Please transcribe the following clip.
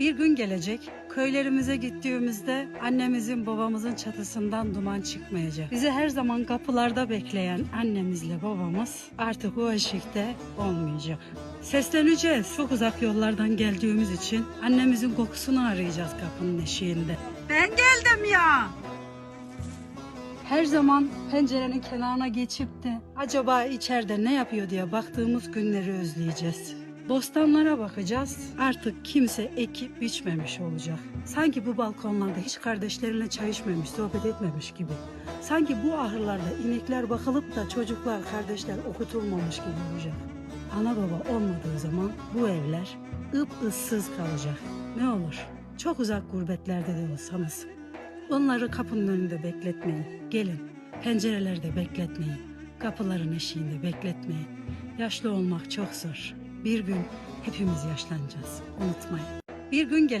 Bir gün gelecek, köylerimize gittiğimizde annemizin babamızın çatısından duman çıkmayacak. Bizi her zaman kapılarda bekleyen annemizle babamız artık o eşikte olmayacak. Sesleneceğiz. Çok uzak yollardan geldiğimiz için annemizin kokusunu arayacağız kapının eşiğinde. Ben geldim ya. Her zaman pencerenin kenarına geçip de acaba içeride ne yapıyor diye baktığımız günleri özleyeceğiz. Bostanlara bakacağız. Artık kimse ekip biçmemiş olacak. Sanki bu balkonlarda hiç kardeşlerinle çay içmemiş, sohbet etmemiş gibi. Sanki bu ahırlarda inekler bakılıp da çocuklar, kardeşler okutulmamış gibi olacak. Ana baba olmadığı zaman bu evler ıp ıssız kalacak. Ne olur? Çok uzak gurbetlerde de olsanız Onları kapının önünde bekletmeyin. Gelin. Pencerelerde bekletmeyin. Kapıların eşiğinde bekletmeyin. Yaşlı olmak çok zor. Bir gün hepimiz yaşlanacağız. Unutmayın. Bir gün gelecek.